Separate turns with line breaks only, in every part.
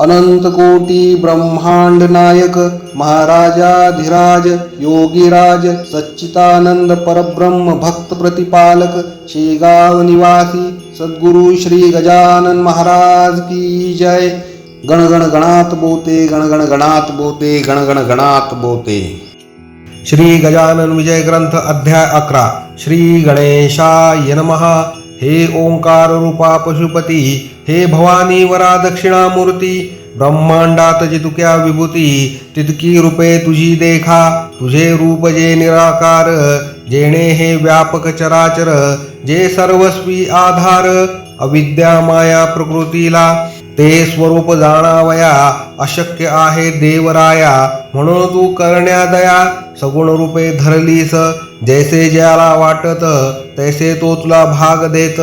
अनंत कोटी ब्रह्मांड नायक महाराजाधिराज योगीराज सच्चितानंद परब्रह्म भक्त प्रतिपालक शेगाव निवासी सद्गुरु श्री गजानन महाराज की जय। गण गण गणात बोते गण गण गणात बोते गण गण गणात बोते। श्री गजानन विजय ग्रंथ अध्याय अकरा। श्री गणेशाय नमः। हे ओंकार रूपा पशुपती हे भवानी वरा दक्षिणामूर्ती ब्रह्मांडात जितुक्या विभूती तितकी रूपे तुझी देखा तुझे रूप जे निराकार जेणे हे व्यापक चराचर जे सर्वस्वी आधार अविद्या माया प्रकृतीला ते स्वरूप जाणावया अशक्य आहे देवराया म्हणून तू करण्या दया सगुण रूपे धरलीस जैसे ज्याला वाटत तैसे तो तुला भाग देत.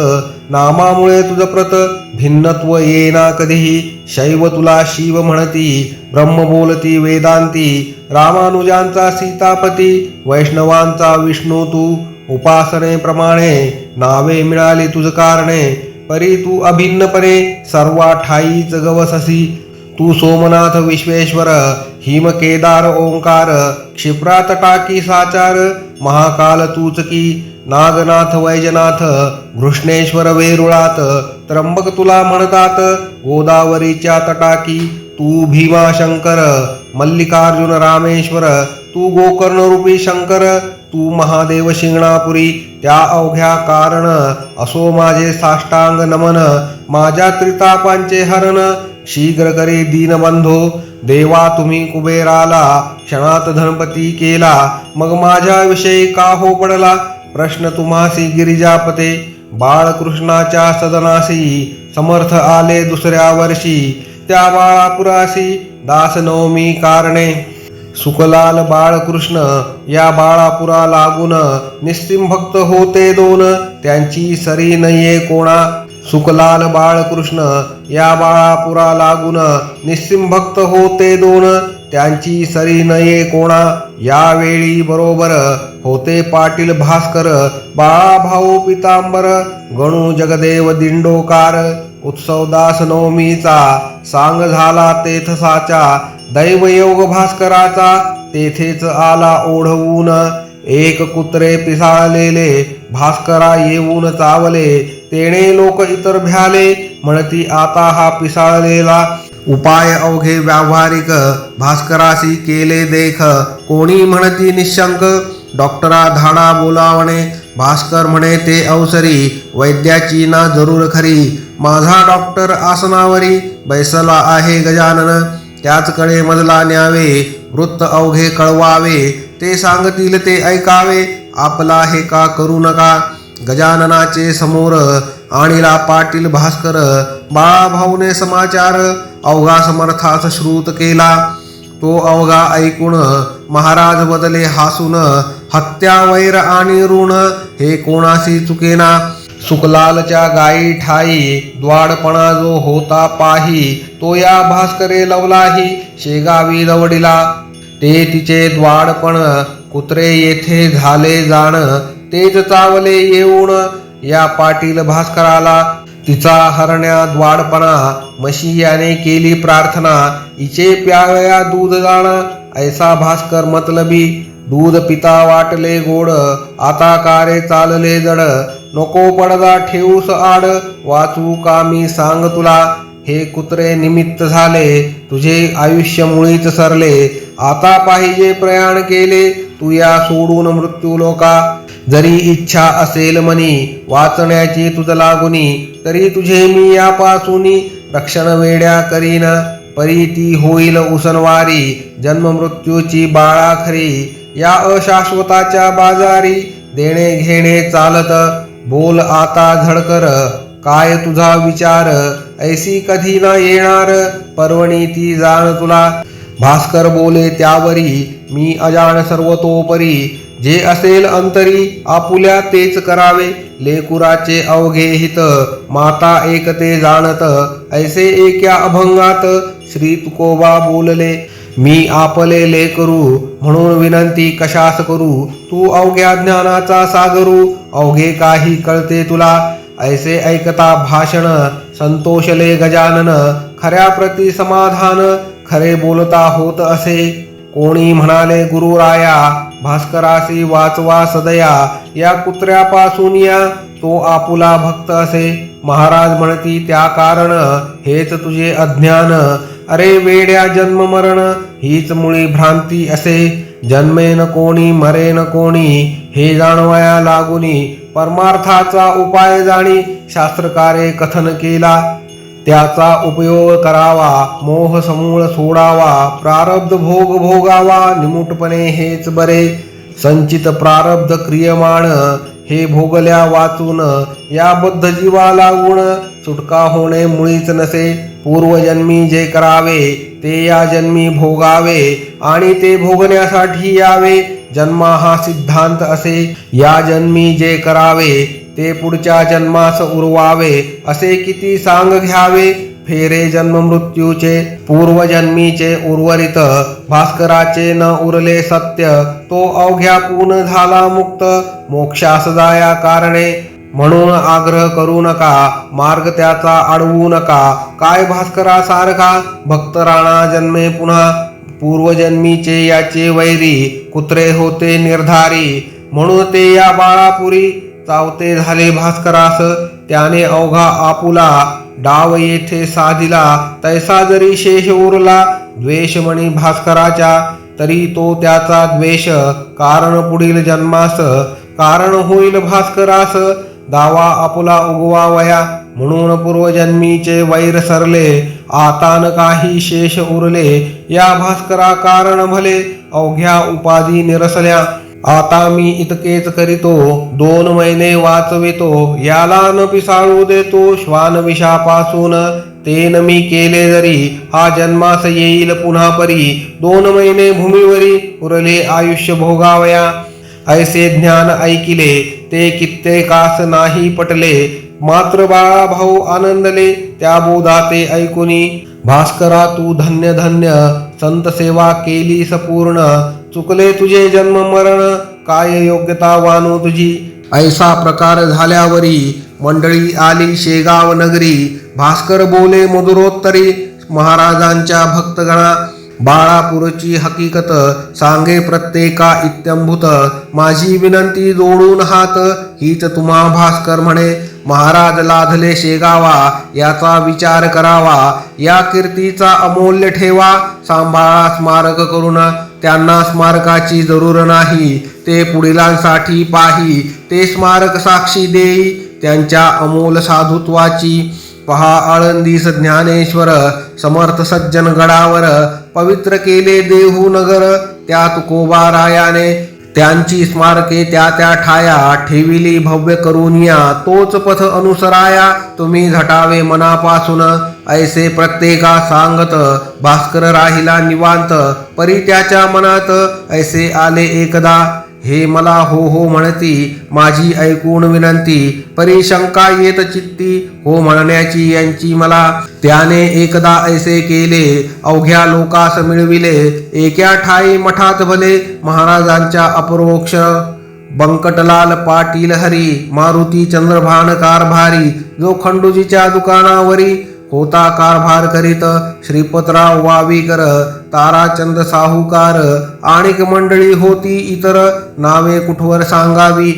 नामामुळे तुझ प्रत भिन्नत्व येना कधीही. शैव तुला शिव म्हणती ब्रह्म बोलती वेदांती. रामानुजांचा सीतापती वैष्णवांचा विष्णू तू. उपासनेप्रमाणे नावे मिळाली तुझ कारणे. परी तू अभिन्नपणे सर्वा ठाईच गवससी तू सोमनाथ विश्वेश्वर हिम केदार ओंकार. क्षिप्रात टाकी साचार महाकाल तूचकी नागनाथ वैजनाथ घृष्णेश्वर वेरुळात त्र्यंबक तुला म्हणतात गोदावरीच्या तटाकी तू भीमा शंकर मल्लिकार्जुन रामेश्वर तू गोकर्ण रूपी शंकर तू महादेव शिंगणापुरी त्या अवघ्या कारण असो माझे साष्टांग नमन माझ्या त्रितापांचे हरण शीघ्र करे दीनबंधो देवा तुम्ही कुबेराला क्षणात धनपती केला मग माझ्या विषयी का हो पडला प्रश्न तुम्हासी गिरिजापते बाळकृष्णाच्या सदनासी समर्थ आले दुसऱ्या वर्षी त्या बाळापुरासी दासनवमी कारणे. सुकलाल बाळकृष्ण या बाळापुरा लागून निस्सिम भक्त होते दोन त्यांची सरी नये कोणा. सुकलाल बाळकृष्ण या बाळापुरा लागून निस्सिम भक्त होते दोन. त्यांची सरी नये कोणा यावेळी बरोबर होते पाटील भास्कर बाळा भाऊ पितांबर गणू जगदेव दिंडोकार. उत्सवदास नवमीचा सांग झाला तेथसाचा दैवयोग भास्कराचा तेथेच आला ओढवून. एक कुत्रे पिसाळलेले भास्करा येऊन चावले तेणे लोक इतर भ्याले म्हणती आता हा पिसाळलेला. उपाय अवघे व्यावहारिक भास्करासी केले देख. कोणी म्हणती निशंक? डॉक्टरा धाडा बोलावणे. भास्कर म्हणे ते अवसरी वैद्याची ना जरूर खरी. माझा डॉक्टर आसनावरी बैसला आहे गजानन. त्याचकडे मजला न्यावे वृत्त अवघे कळवावे. ते सांगतील ते ऐकावे. आपला हे का करू नका? गजाननाचे समोर आणिला पाटील भास्कर बाळाभाऊने समाचार अवघा समर्थास श्रुत केला. तो अवघा ऐकून महाराज बदले हासून हत्या वैर आणि ऋण हे कोणाशी चुकेना? सुकलालच्या गायी ठाई द्वाडपणा जो होता पाही तो या भास्करे लवलाही शेगावी दवडिला. ते तिचे द्वाडपण कुत्रे येथे झाले जाण तेच चावले येऊन या पाटील भास्कराला. तिचा हरण्या द्वाडपणा मशी याने केली प्रार्थना इचे प्यावया दूध जाणा ऐसा भास्कर मतलबी दूध पिता वाटले गोड आता कारे चालले जड नको पडदा ठेवूस आड वाचू का मी सांग तुला हे कुत्रे निमित्त झाले तुझे आयुष्य मुळीच सरले आता पाहिजे प्रयाण केले तू या सोडून मृत्यू लोका जरी इच्छा असेल मनी वाचण्याची तुझ लागुनी तरी तुझे मी यापासून रक्षण वेड्या करीन. परी ती होईल उसनवारी जन्म मृत्यूची बाळा खरी या अशाश्वताच्या बाजारी देणे घेणे चालत बोल आता झडकर काय तुझा विचार? ऐसी कधी ना येणार पर्वणी ती जाण तुला. भास्कर बोले त्यावरी मी अजाण सर्वतोपरी. जे असेल अंतरी आपुल्या तेच करावे. लेकुराचे अवघे हित माता एकते जाणत ऐसे एक्या अभंगात श्री तुकोबा बोलले मी आपले लेकरू म्हणून विनंती कशास करू? तू अवघ्या ज्ञानाचा सागरू अवघे काही कळते तुला. ऐसे ऐकता भाषण संतोषले गजानन खऱ्या प्रती समाधान खरे बोलता होत असे. कोणी म्हणाले गुरुराया भास्करासी वाचवा सदया या कुत्र्यापासून या तो आपुला भक्त असे. महाराज म्हणती त्या कारण हेच तुझे अज्ञान. अरे वेड्या जन्म मरण हीच मुळी भ्रांती असे. जन्मेन कोणी मरेन कोणी हे जाणवया लागुनी परमार्थाचा उपाय जाणी शास्त्रकारे कथन केला. त्याचा उपयोग करावा मोह समूळ सोडावा प्रारब्ध भोग भोगावा निमुटपणे हेच बरे. संचित प्रारब्ध क्रियमाण हे भोगल्या वाचून या बद्ध जीवा लागून सुटका होणे मुळीच नसे. पूर्वजन्मी जे करावे ते या जन्मी भोगावे आणि ते भोगण्यासाठी यावे. जन्मा हा सिद्धांत असे. या जन्मी जे करावे ते पुढच्या जन्मास उरवावे असे किती सांग घ्यावे? फेरे जन्म मृत्यूचे पूर्वजन्मीचे उर्वरित. भास्कराचे न उरले सत्य तो अवघ्या पूर्ण झाला मुक्त. मोक्षास जाया कारणे म्हणून आग्रह करू नका. मार्ग त्याचा अडवू नका. काय भास्करासारखा? भक्त राणा जन्मे पुन्हा. पूर्वजन्मीचे याचे वैरी कुत्रे होते निर्धारी. म्हणून ते या बाळापुरी चावते झाले भास्करास. त्याने अवघा आपुला डाव येथे साधिला. तैसा जरी शेष उरला द्वेषमणी भास्कराच्या तरी तो त्याचा द्वेष कारण पुढील जन्मास. कारण होईल भास्करास दावा आपुला उगवावया. म्हणून पूर्वजन्मीचे वैर सरले आता न काही शेष उरले. या भास्करा कारण भले अवघ्या उपाधी निरसल्या. आता मी इतकेच करीतो दोन महिने वाचवितो याला न पिसाळू देतो श्वान विषापासून. तेन मी केले जरी हा जन्मास येईल पुन्हा परी. दोन महिने भूमीवरी उरले आयुष्य भोगावया. ऐसे ज्ञान ऐकिले ते कित्येकास नाही पटले. मात्र बाळा भाऊ आनंदले त्या बोधा ते ऐकुनी. भास्करा तू धन्य धन्य संत सेवा केली सपूर्ण चुकले तुझे जन्म मरण काय योग्यता वानू तुझी? ऐसा प्रकार झाल्यावरी मंडळी आली शेगाव नगरी. भास्कर बोले मधुरोत्तरी महाराजांच्या भक्तगणा बाळापूरची हकीकत सांगे प्रत्येका इत्यंभूत. माझी विनंती जोडून हात हीच तुम्हा भास्कर म्हणे. महाराज लाधले शेगावा याचा विचार करावा. या कीर्तीचा अमूल्य ठेवा सांभाळा स्मारक करून. त्यांना स्मारकाची जरूर नाही. ते पुढीलांसाठी पाही ते स्मारक साक्षी देई त्यांच्या अमोल साधुत्वाची. पहा आळंदीस ज्ञानेश्वर समर्थ सज्जन गडावर पवित्र केले देहू नगर त्या तुकोबारायाने त्यांची स्मारके त्या त्या ठाया ठेविली भव्य करून या. तोच पथ अनुसराया. तुम्ही झटावे मनापासून. ऐसे प्रत्येका सांगत भास्कर राहिला निवांत. परी त्याच्या मनात ऐसे आले एकदा. हे मला हो हो म्हणती माझी ऐकून विनंती परिशंका येत चित्ती हो म्हणण्याची यांची मला. त्याने एकदा ऐसे केले अवघ्या लोकास मिळविले एक्या ठाई मठात भले महाराजांच्या अपरोक्ष. बंकटलाल पाटील हरी मारुती चंद्रभान कारभारी जो खंडूजीच्या दुकानावरी होता कारभार करीत श्रीपतराव वावीकर ताराचंद साहूकार आणिक मंडळी होती इतर नावे कुठवर सांगावी?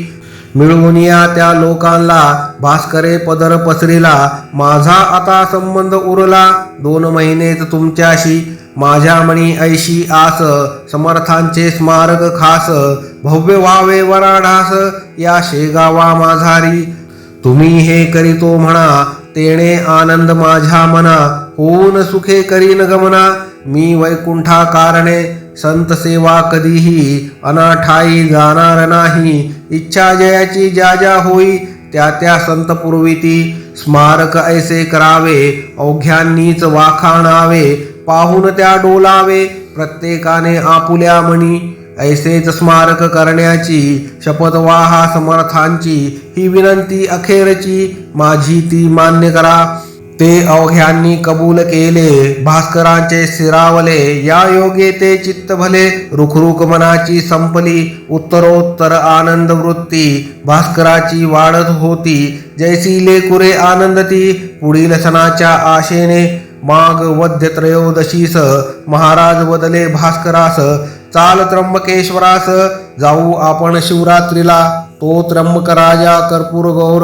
मिळवून या त्या लोकांना भास्करे पदर पसरिला माझा आता संबंध उरला दोन महिनेत तुमच्याशी माझ्या मणी ऐशी आस समर्थांचे स्मारक खास भव्य व्हावे वराढास या शेगावा माझारी तुम्ही हे करीतो म्हणा तेणे आनंद माझ्या मना होऊन सुखे करीन गमना. मी वैकुंठा कारणे संत सेवा कधीही अनाठाई जाणार नाही. इच्छा जयाची ज्या ज्या होई त्या त्या संत पुरविती. स्मारक ऐसे करावे अवघ्यांनीच वाखाणावे. पाहून त्या डोलावे प्रत्येकाने आपुल्या मणी ऐसेच स्मारक करण्याची शपथवाहा समर्थांची ही विनंती अखेरची माझी ती मान्य करा. ते अवघ्यांनी कबूल केले. भास्करांचे सिरावले या योगे ते चित्त भले रुखरुख मनाची संपली. उत्तरोत्तर आनंद वृत्ती. भास्कराची वाढत होती. जैसी लेकुरे आनंदती पुढील सणाच्या आशेने माग वद्य त्रयोदशीस. महाराज बदले भास्करास. चाल त्र्यंबकेश्वरास जाऊ आपण शिवरात्रीला. तो त्र्यंबक राजा कर्पूर गौर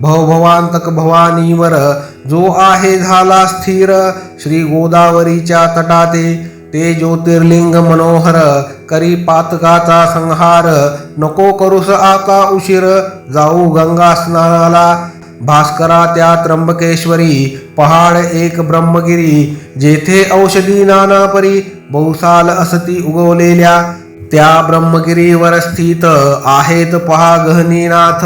भवभवांतक भवानीवर. जो आहे झाला स्थिर श्री गोदावरीच्या तटाते. ते ज्योतिर्लिंग मनोहर करी पातकाचा संहार. नको करूस आता उशीर जाऊ गंगा स्नानाला. भास्करा त्या त्र्यंबकेश्वरी पहाड एक ब्रह्मगिरी जेथे औषधी नानापरी बहुसाल असती उगवलेल्या. त्या ब्रह्मगिरीवर स्थित आहेत पहा गहनीनाथ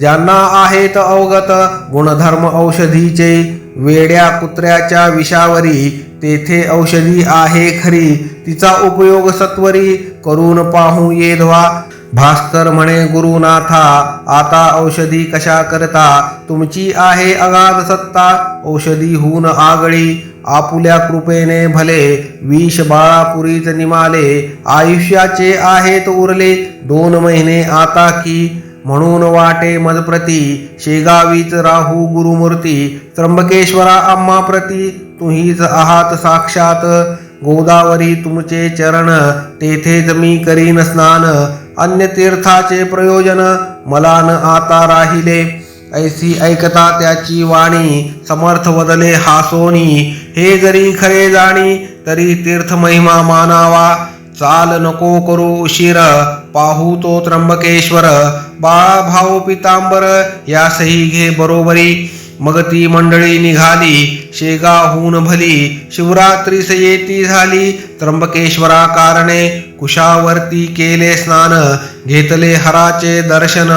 ज्यांना आहेत अवगत गुणधर्म औषधीचे. वेड्या कुत्र्याच्या विषावरी तेथे औषधी आहे खरी तिचा उपयोग सत्वरी करून पाहू येधवा भास्कर म्हणे गुरुनाथा आता औषधी कशा करता? तुमची आहे अगाध सत्ता औषधी होऊन आगळी. आपुल्या कृपेने भले विष बाळापुरीत निमाले. आयुष्याचे आहेत उरले दोन महिने आता की. म्हणून वाटे मजप्रती शेगावीच राहू गुरुमूर्ती. त्र्यंबकेश्वरा अम्मा प्रती तुहीच आहात साक्षात. गोदावरी तुमचे चरण तेथे मी करीन स्नान. अन्य तीर्थाचे प्रयोजन मला न आता राहिले. ऐसी ऐकता त्याची वाणी समर्थ बदले हासोनी हे जरी खरे जाणी तरी तीर्थ महिमा मानावा. चाल नको करू उशीर पाहू तो त्र्यंबकेश्वर. बाळा भाऊ पितांबर या सही घे बरोबरी. मग ती मंडळी निघाली शेगाहून भली. शिवरात्रीस येती झाली त्र्यंबकेश्वरा कारणे कुशावर्ती केले स्नान घेतले हराचे दर्शन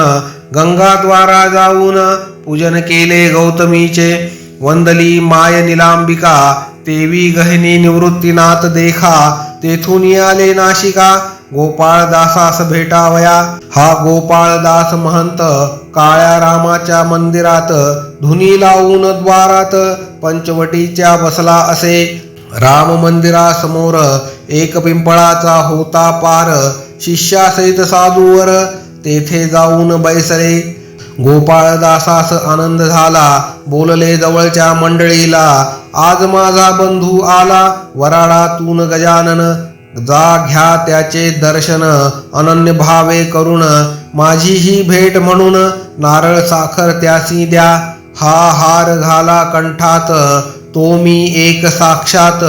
गंगाद्वारा जाऊन पूजन केले गौतमीचे. वंदली माय निलांबिका तेवी गहिनी निवृत्तीनाथ देखा तेथून आले नाशिका गोपाळदासास भेटावया. हा गोपाळदास महंत काळ्या रामाच्या मंदिरात धुनी लावून द्वारात पंचवटीच्या बसला असे. राम मंदिरासमोर एक पिंपळाचा होता पार शिष्यासहित साधूवर तेथे जाऊन बैसले. गोपाळदासास आनंद झाला बोलले जवळच्या मंडळीला आज माझा बंधू आला वराडातून गजानन जा घ्या त्याचे दर्शन अनन्य भावे करून माझी ही भेट म्हणून नारळ साखर त्यासी द्या हा हार घाला कंठात तो मी एक साक्षात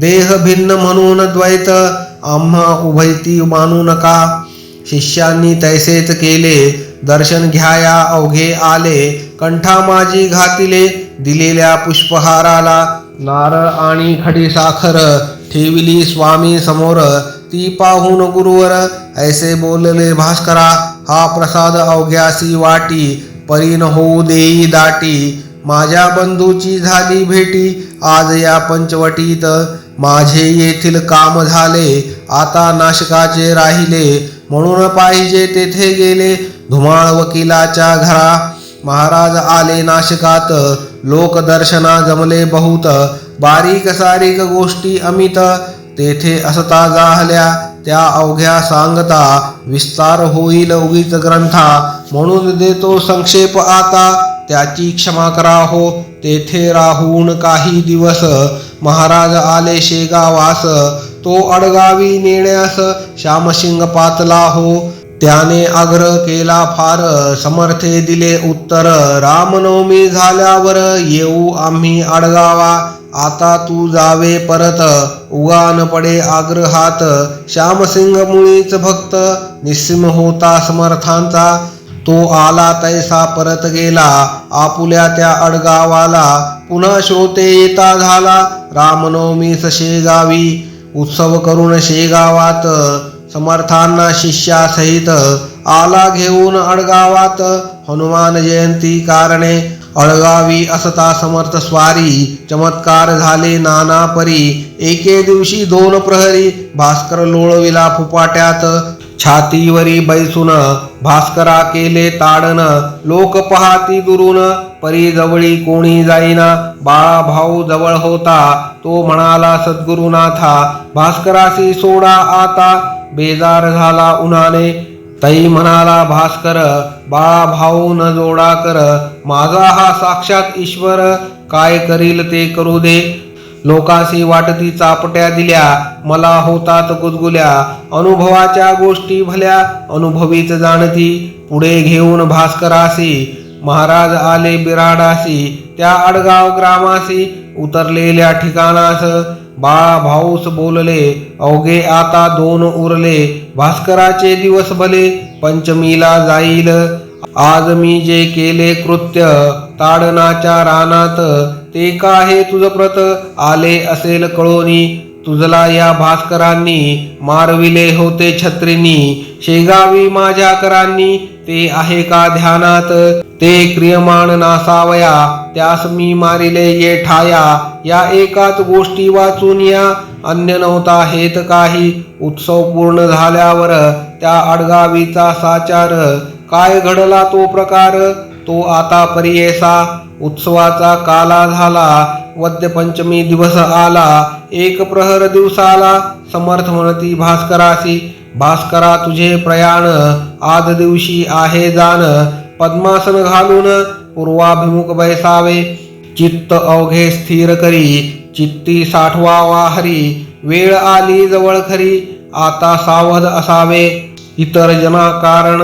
देह भिन्न म्हणून द्वैत आम्हा उभयती मानू नका शिष्यांनी तैसेच केले दर्शन घ्याया अवघे आले। कंठा माझी घातिले दिलेल्या पुष्पहाराला। नारळ आणि खडी साखर ठेविली स्वामी समोर। ती पाहून गुरुवर ऐसे बोलले भास्करा हा प्रसाद अवघ्यासी वाटी परीन होऊ देई दाटी। माझ्या बंधूची झाली भेटी आज या पंचवटीत. माझे येथील काम झाले आता नाशकाचे राहिले म्हणून पाहिजे तेथे गेले धुमाळ वकिलाच्या घरा. महाराज आले नाशकात लोकदर्शना जमले बहुत. बारीक सारीक गोष्टी अमित तेथे असता जाहल्या त्या अवघ्या सांगता विस्तार होईल उगीत ग्रंथा म्हणून देतो संक्षेप आता. त्याची क्षमा करा हो तेथे राहून काही दिवस महाराज आले शेगावास. तो अडगावी नेण्यास श्यामसिंग पातला हो. त्याने आग्रह केला फार समर्थे दिले उत्तर रामनवमी झाल्यावर येऊ आम्ही अडगावा. आता तू जावे परत. उगान पडे आग्रहात. श्यामसिंग मुळीच भक्त. निस्सिम होता समर्थांचा. तो आला तैसा परत गेला आपुल्या त्या अडगावाला. पुन्हा श्रोते येता झाला रामनवमी शेगावी. उत्सव करून शेगावात समर्थांना शिष्यासहित आला घेऊन अडगावात. हनुमान जयंती कारणे अळगावी असता समर्थ स्वारी. चमत्कार झाले नाना परी. एके दिवशी दोन प्रहरी भास्कर लोळविला फुपाट्यात. छातीवरी बैसून भास्करा केले ताडन लोक पहाती दुरून परी जवळी कोणी जाईना बाळा भाऊ जवळ होता तो म्हणाला सद्गुरुनाथा भास्करासी सोडा आता बेजार झाला उन्हाने. तई म्हणाला भास्कर बाळा भाऊ न जोडा कर माझा हा साक्षात ईश्वर काय करील ते करू दे. लोकांशी वाटती चापट्या दिल्या मला होतात गुदगुल्या. अनुभवाच्या गोष्टी भल्या अनुभवीच जाणती. पुढे घेऊन भास्करासी महाराज आले बिराडासी त्या अडगाव ग्रामासी उतरलेल्या ठिकाणास. बाळा भाऊस बोलले अवघे आता दोन उरले. भास्कराचे दिवस भले पंचमीला जाईल. आज मी जे केले कृत्य ताडनाच्या रानात ते का हे तुझ प्रत. आले असेल कळोनी तुझला या भास्करांनी मारविले होते छत्रीनी. शेगावी माझ्या करांनी ते आहे का ध्यानात? ते क्रियमाण नासावया त्यास मी मारिले ये ठाया. या एकाच गोष्टी वाचून या. अन्य नव्हता हेत काही. उत्सव पूर्ण झाल्यावर त्या अडगावीचा साचार. काय घडला तो प्रकार? तो आता परियेसा उत्सवाचा काला झाला. वद्यपंचमी दिवस आला. एक प्रहर दिवसाला समर्थ म्हणती भास्करासी भास्करा तुझे प्रयाण आज दिवशी आहे जाण. पद्मासन घालून पूर्वाभिमुख बैसावे. चित्त अवघे स्थिर करी. चित्ती साठवावा हरी. वेळ आली जवळ खरी. आता सावध असावे. इतर जना कारण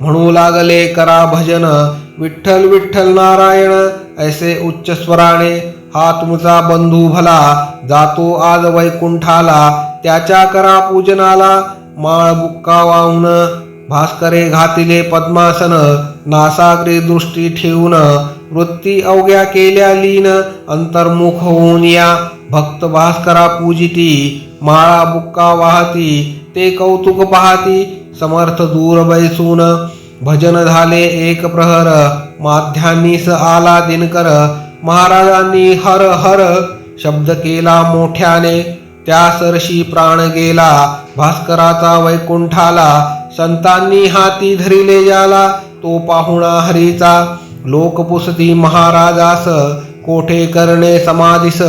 म्हणू लागले करा भजन. विठ्ठल विठ्ठल नारायण ऐसे उच्च स्वराने हा तुमचा बंधू भला जातो आज वैकुंठाला त्याच्या करा पूजनाला माळ बुक्का वाहून भास्करे घातिले पद्मासन नासाग्री दृष्टी ठेवून वृत्ती अवघ्या केल्या लीन अंतर्मुख होऊन या भक्त भास्करा पूजिती माळा बुक्का वाहती ते कौतुक पाहती समर्थ दूर बैसून भजन झाले एक प्रहर माध्यानीस आला दिनकर. महाराजांनी हर हर शब्द केला मोठ्याने. त्या सरशी प्राण गेला भास्कराचा वैकुंठाला. संतांनी हाती धरिले जाला तो पाहुणा हरीचा. लोकपुसती महाराजास कोठे करणे समाधीस?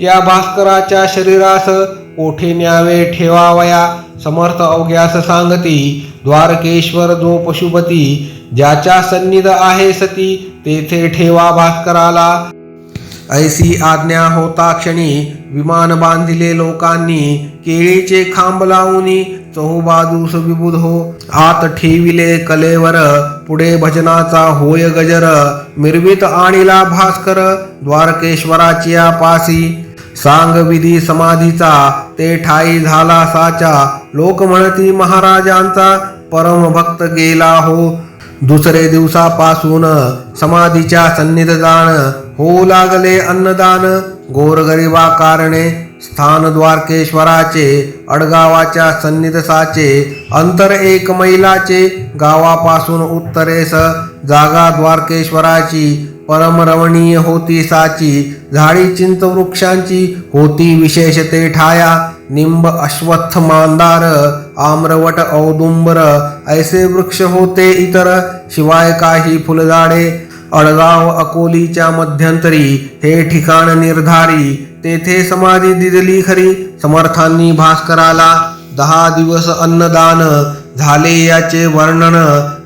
या भास्कराच्या शरीरास कोठे न्यावे ठेवावया समर्थ अवघ्यास सांगती. द्वारकेश्वर जो पशुपती ज्याच्या सन्निध आहे सती तेथे ठेवा भास्कराला. ऐसी आज्ञा होता क्षणी विमान बांधिले लोकांनी. केळीचे खांब लावून चहूबाजूस विबुध हो. आत ठेविले कलेवर पुढे भजनाचा होय गजर. मिरवित आणिला भास्कर द्वारकेश्वराची पासी. सांग विधी समाधीचा ते ठाई झाला साचा. लोक म्हणती महाराजांचा परम भक्त गेला हो. दुसरे दिवसापासून समाधीच्या सन्निध जाण होऊ लागले अन्नदान. गोरगरिबा कारणे स्थान द्वारकेश्वराचे अडगावाच्या सन्निधसाचे अंतर एक मैलाचे गावापासून उत्तरेस जागा द्वारकेश्वराची परमरमणीय होती साची झाडी चिंच वृक्षांची होती विशेषते ठाया निंब अश्वत्थ मांदार आम्रवट औदुंबर ऐसे वृक्ष होते इतर शिवाय काही फुलझाडे अडगाव अकोलीच्या मध्यंतरी हे ठिकाण निर्धारी तेथे समाधी दिदली खरी. समर्थांनी भास्कराला दहा दिवस अन्नदान झाले याचे वर्णन.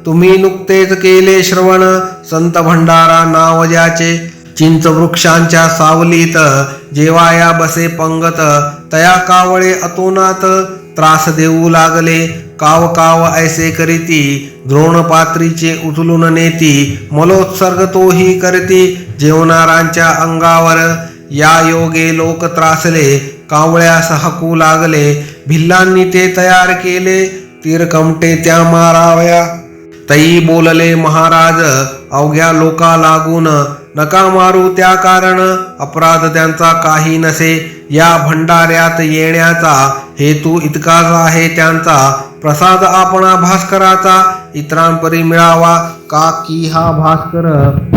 तुम्ही नुकतेच केले श्रवण संत भंडारा नाव ज्याचे. चिंच वृक्षांच्या सावलीत जेवाया बसे पंगत तया कावळे अतोनात त्रास देऊ लागले. काव काव ऐसे करीती द्रोणपात्रीचे उचलून नेती मलोत्सर्ग तोही करती जेवणारांच्या अंगावर या योगे लोक त्रासले कावळ्यास हकू लागले भिल्लांनी ते तयार केले तीरकमटे त्या माराव्या. तई बोलले महाराज अवघ्या लोका लागून नका मारू त्या कारण अपराध त्यांचा काही नसे या भंडाऱ्यात येण्याचा हेतू इतकाच आहे त्यांचा प्रसाद आपणा भास्कराचा इतरांपरी मिळावा. का की हा भास्कर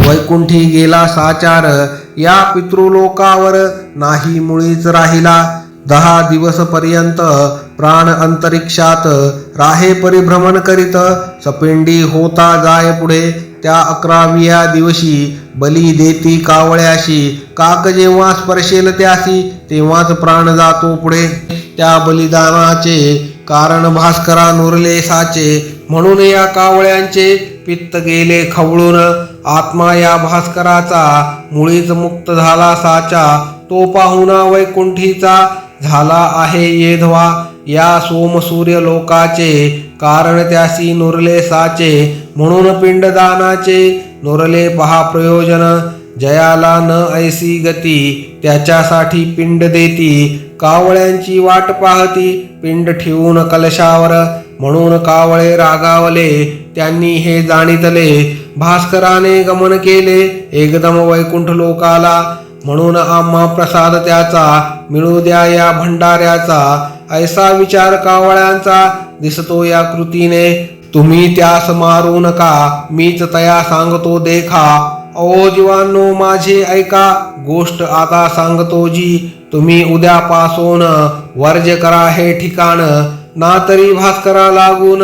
वैकुंठी गेला साचार? या पितृलोकावर नाही मुळीच राहिला. दहा दिवस पर्यंत प्राण अंतरिक्षात राहे परिभ्रमण करीत. सपिंडी होता जाय पुढे. त्या अकराव्या दिवशी बली देती कावळ्याशी. काक जेव्हा स्पर्शेल त्यासी तेव्हाच प्राण जातो पुढे. त्या बलिदानाचे कारण भास्करा नुरले साचे म्हणून या कावळ्यांचे पित्त गेले खवळून. आत्मा या भास्कराचा मुळीच मुक्त झाला साचा तो पाहुणा वैकुंठीचा झाला आहे येधवा. या सोमसूर्य लोकाचे कारण त्यासी नुरले साचे म्हणून पिंडदानाचे नुरले पहा प्रयोजन. जयाला न ऐसी गती त्याच्यासाठी पिंड देती. कावळ्यांची वाट पाहती पिंड ठेवून कलशावर. म्हणून कावळे रागावले त्यांनी हे जाणितले. भास्कराने गमन केले एकदम वैकुंठ लोकाला. म्हणून आम्हा प्रसाद त्याचा मिळू द्या या भंडाऱ्याचा. ऐसा विचार कावळ्यांचा दिसतो या कृतीने. तुम्ही त्यास मारू नका मीच तया सांगतो देखा. अहो जीवांनो माझे ऐका. गोष्ट आता सांगतो जी तुम्ही उद्यापासून वर्ज करा हे ठिकाण. ना तरी भास्करा लागून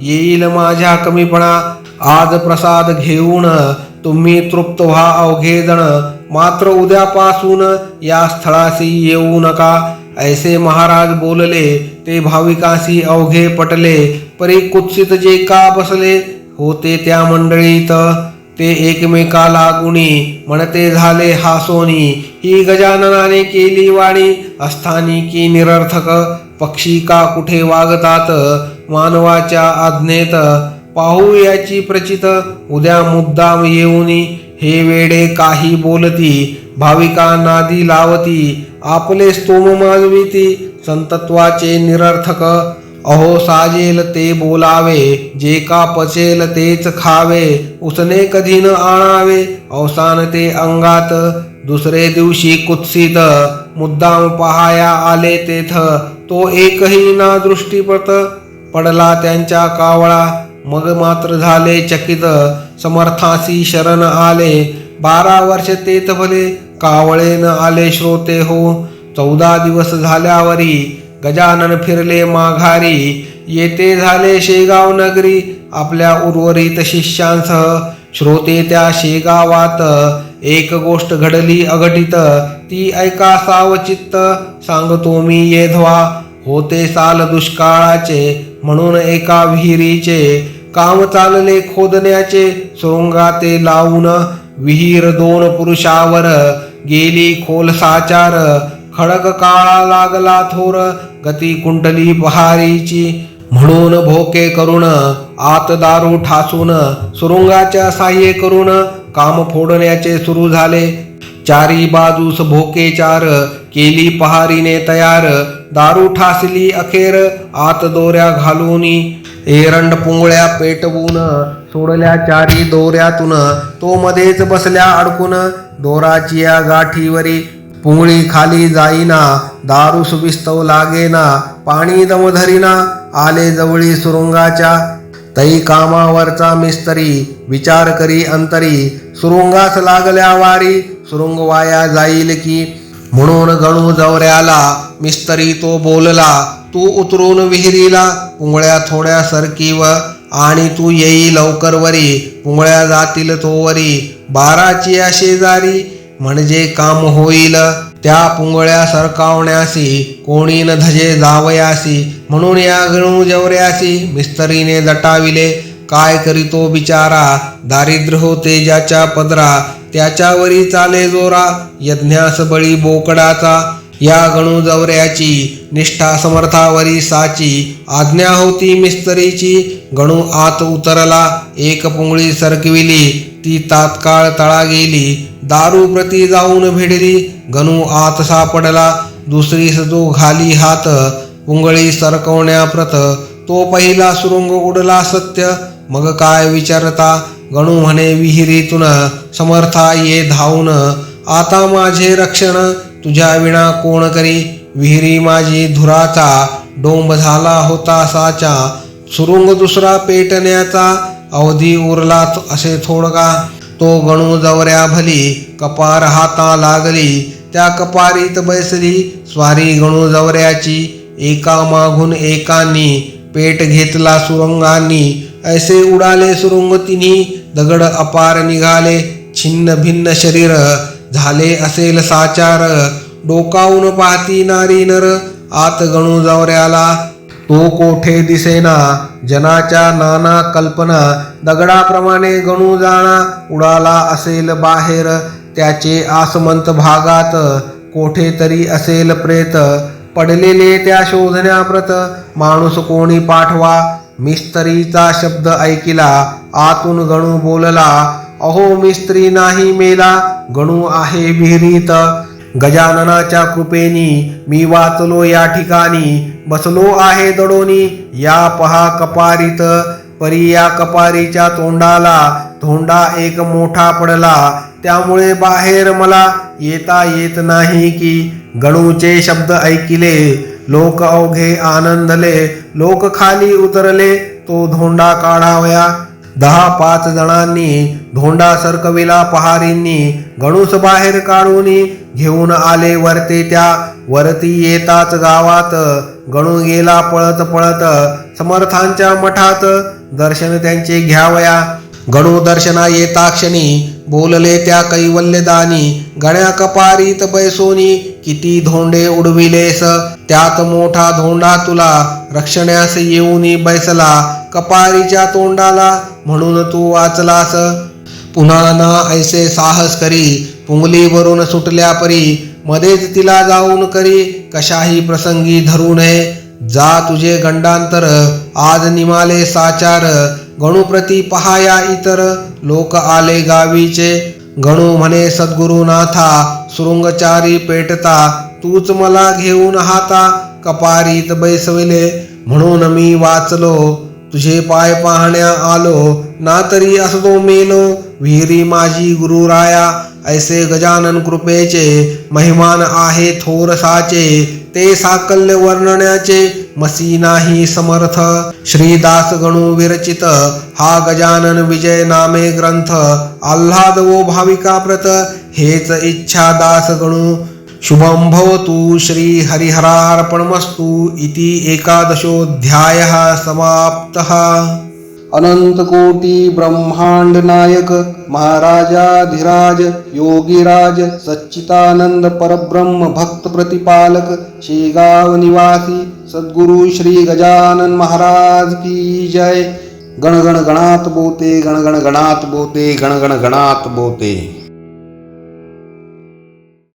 येईल माझ्या कमीपणा. आज प्रसाद घेऊन तुम्ही तृप्त व्हा अवघे जण. मात्र उद्यापासून या स्थळाशी येऊ नका. ऐसे महाराज बोलले ते भाविकाशी अवघे पटले. परी कुत्सित जे का बसले होते त्या मंडळीत. ते एकमेका गुणी म्हणते झाले हासोनी ही गजाननाने केली वाणी. अस्थानी की निरर्थक पक्षी का कुठे वागतात? मानवाच्या आज्ञेत पाहू याची प्रचित. उद्या मुद्दाम येऊनी. हे वेडे काही बोलती. भाविका नादी लावती. आपले स्तोम माजविती संतत्वाचे निरर्थक अहो साजेल ते बोलावे जे का पचेल तेच खावे उसने कधी न आणावे. अवसान ते अंगात दुसरे दिवशी कुत्सित मुद्दाम पहाया आले तेथ. तो एकही ना दृष्टीपत पडला त्यांच्या कावळा. मग मात्र झाले चकित समर्थासी शरण आले. बारा वर्ष तेथ भले कावळे न आले श्रोते हो. चौदा दिवस झाल्यावरी गजानन फिरले माघारी. येते झाले शेगाव नगरी. आपल्या उर्वरित शिष्यांसह श्रोते त्या शेगावात. एक गोष्ट घडली अघटित. ती ऐका सावचित्त. सांगतो मी येधवा होते साल दुष्काळाचे. म्हणून एका विहिरीचे. काम चालले खोदण्याचे. सुरुंगाते लावून. विहीर दोन पुरुषावर. गेली खोल साचार खडक काळा लागला थोर गती कुंटली पहारीची. म्हणून भोके करून आत दारू ठासून सुरुंगाच्या साह्ये करून काम फोडण्याचे सुरू झाले. चारी बाजूस भोके चार केली पहारीने तयार. दारू ठासली अखेर आत दोऱ्या घालून. एरंड पुंगळ्या पेटवून सोडल्या चारी दोऱ्यातून. तो मध्येच बसल्या अडकून दोराची या गाठीवरी पुंगळी खाली जाईना दारू सुबिस्तव लागेना पाणी दमधरीना आले जवळी सुरुंगाच्या तई कामावरचा मिस्तरी विचार करी अंतरी सुरुंगास लागल्या वारी सुरुंग वाया जाईल की? म्हणून गणू जवऱ्याला मिस्तरी तो बोलला तू उतरून विहिरीला पुंगळ्या थोड्या सरकीव आणि तू येई लवकर वरी पुंगळ्या जातील तोवरी बाराची या शेजारी म्हणजे काम होईल. त्या पुंगळ्या सरकावण्यासी कोणी न धजे जावयासी म्हणून या गणू जवऱ्यासी मिस्तरीने दटाविले. काय करीतो बिचारा? दारिद्र्य होते ज्याच्या पदरा त्याच्यावरी चाले जोरा यज्ञास बळी बोकडाचा. या गणू जवऱ्याची निष्ठा समर्थावरी साची आज्ञा होती मिस्तरीची. गणू आत उतरला एक पुंगळी सरकविली. ती तात्काळ तळा गेली दारू प्रती जाऊन भिडली गणू आत सापडला दुसरी जो घाली हात पुंगळी सरकवण्याप्रत तो पहिला सुरुंग उडला सत्य मग काय विचारता? गणू म्हणे विहिरीतून समर्था ये धावून आता माझे रक्षण तुझ्या विना कोण करी? विहिरी माझी धुराचा डोंब झाला होता साचा सुरुंग दुसरा पेटण्याचा अवधी उरला असे थोडका. तो गणू जवऱ्या भली कपार हाता लागली. त्या कपारीत बैसली स्वारी गणू जवऱ्याची एका मागून एकानी. पेट घेतला सुरंगांनी. ऐसे उडाले सुरुंग तिन्ही दगड अपार निघाले. छिन्न भिन्न शरीर झाले असेल साचार. डोकावून पाहती नारी नर आत गणू जवऱ्याला. तो कोठे दिसेना? जनाच्या नाना कल्पना दगडाप्रमाणे गणू जाणा. उडाला असेल बाहेर त्याचे आसमंत भागात. कोठे तरी असेल प्रेत पडलेले त्या शोधण्याप्रत. माणूस कोणी पाठवा? मिस्त्रीचा शब्द ऐकिला आतून गणू बोलला अहो मिस्त्री नाही मेला. गणू आहे विहिरीत. गजाननाच्या कृपेनी मी वाचलो या ठिकाणी. बसलो आहे दडोनी. या पहा कपारीत. परी या कपारीच्या तोंडाला. धोंडा एक मोठा पडला. त्यामुळे बाहेर मला येता येत नाही की गणूचे शब्द ऐकिले. लोक अवघे आनंदले. लोक खाली उतरले. तो धोंडा काढावया. दहा पाच जणांनी धोंडा सरकविला पहारींनी गणूस बाहेर काढून घेऊन आले वरते त्या वरती येताच गावात. गणू गेला पळत पळत समर्थांच्या मठात. दर्शन त्यांचे घ्यावया. गणू दर्शना येता क्षणी बोलले त्या कैवल्यदानी गण्या कपारीत बैसोनी किती धोंडे उडविलेस त्यात मोठा धोंडा तुला रक्षण्यास येऊनी बैसला कपारीच्या तोंडाला म्हणून तू वाचलास. पुन्हा ना ऐसे साहस करी पुंगलीवरून सुटल्या परी मध्येच तिला जाऊन करी कशाही प्रसंगी धरू नये. जा तुझे गंडांतर आज निमाले साचार गणुप्रती पहाया इतर लोक आले गावीचे. गणू म्हणे सद्गुरुनाथा सुरुंगचारी पेटता तूच मला घेऊन हाता कपारीत बैसविले म्हणून मी वाचलो. तुझे पाय पाहण्या आलो ना तरी असतो मेलो. विहिरी माझी गुरुराया ऐसे गजानन कृपेचे. महिमान आहे थोर साचे ते साकल्य वर्णण्याचे. मसी नाही समर्थ श्रीदास गणू विरचित. हा गजानन विजय नामे ग्रंथ. आल्हाद वो भाविका प्रत. हेच इच्छा दास गणू शुभं भवतु श्री हरिहरार्पणमस्तु इति एकादशोऽध्यायः समाप्तः। अनंत महाराजाधिराज योगिराज सच्चिदानंद परब्रह्म भक्त प्रतिपालक शेगाव निवासी सद्गुरु श्री गजानन महाराज की जय। गण गण गणात बोते गण गण गणात बोते गण गण गणात बोते।